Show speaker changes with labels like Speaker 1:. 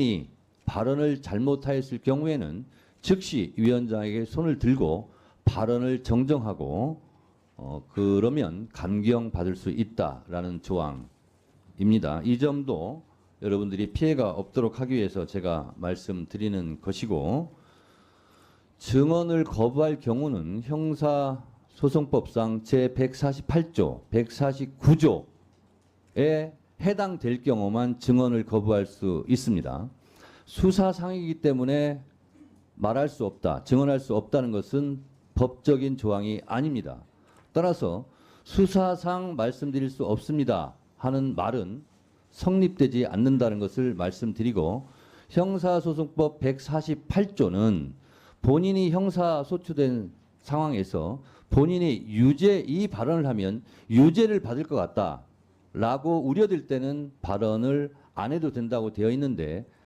Speaker 1: 이 발언을 잘못하였을 경우에는 즉시 위원장에게 손을 들고 발언을 정정하고 어, 그러면 감경 받을 수 있다라는 조항입니다. 이 점도 여러분들이 피해가 없도록 하기 위해서 제가 말씀드리는 것이고 증언을 거부할 경우는 형사소송법상 제 148조, 149조에 해당될 경우만 증언을 거부할 수 있습니다. 수사상이기 때문에 말할 수 없다, 증언할 수 없다는 것은 법적인 조항이 아닙니다. 따라서 수사상 말씀드릴 수 없습니다 하는 말은 성립되지 않는다는 것을 말씀드리고 형사소송법 148조는 본인이 형사 소추된 상황에서 본인이 유죄 이 발언을 하면 유죄를 받을 것 같다 라고 우려될 때는 발언을 안 해도 된다고 되어 있는데